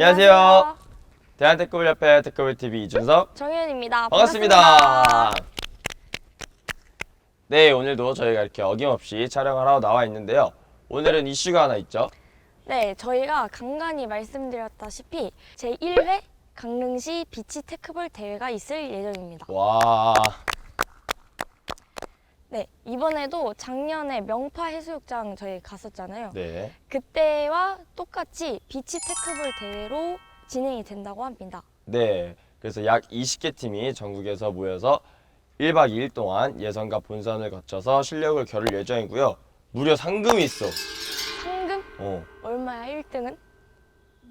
안녕하세요. 대한테크블협회 테크블TV 이준석 정혜연입니다. 반갑습니다. 네 오늘도 저희가 이렇게 어김없이 촬영을 하러 나와 있는데요. 오늘은 이슈가 하나 있죠. 네, 저희가 간간히 말씀드렸다시피 제 1회 강릉시 비치 테크볼 대회가 있을 예정입니다. 와 네, 이번에도 작년에 명파 해수욕장 저희 갔었잖아요. 네. 그때와 똑같이 비치 테크볼 대회로 진행이 된다고 합니다. 네. 그래서 약 20개 팀이 전국에서 모여서 1박 2일 동안 예선과 본선을 거쳐서 실력을 겨룰 예정이고요. 무려 상금이 있어. 상금 어, 얼마야? 1등은?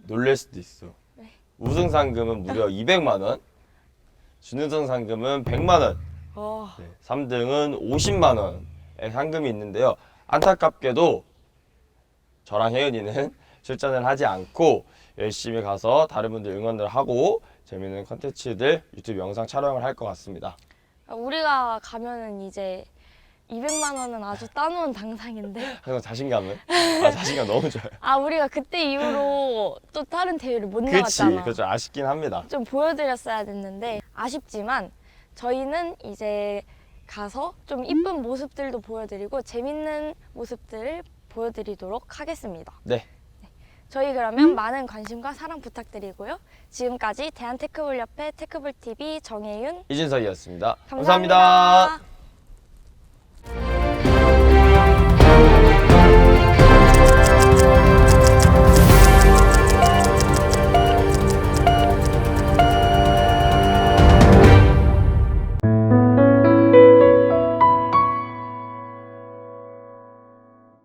놀랄 수도 있어. 네. 우승 상금은 무려 200만 원. 준우승 상금은 100만 원. 어, 네, 3등은 50만 원의 상금이 있는데요. 안타깝게도 저랑 혜연이는 출전을 하지 않고 열심히 가서 다른 분들 응원을 하고 재밌는 컨텐츠들 유튜브 영상 촬영을 할 것 같습니다. 우리가 가면은 이제 200만 원은 아주 따놓은 당상인데 항상 자신감은 아, 자신감 너무 좋아요. 아 우리가 그때 이후로 또 다른 대회를 못 그렇지, 나갔잖아. 그렇죠. 아쉽긴 합니다. 좀 보여드렸어야 됐는데 아쉽지만 저희는 이제 가서 좀 이쁜 모습들도 보여드리고 재밌는 모습들을 보여드리도록 하겠습니다. 네, 저희 그러면 많은 관심과 사랑 부탁드리고요. 지금까지 대한테크볼협회 테크볼TV 정혜윤 이준석이었습니다 감사합니다. 감사합니다.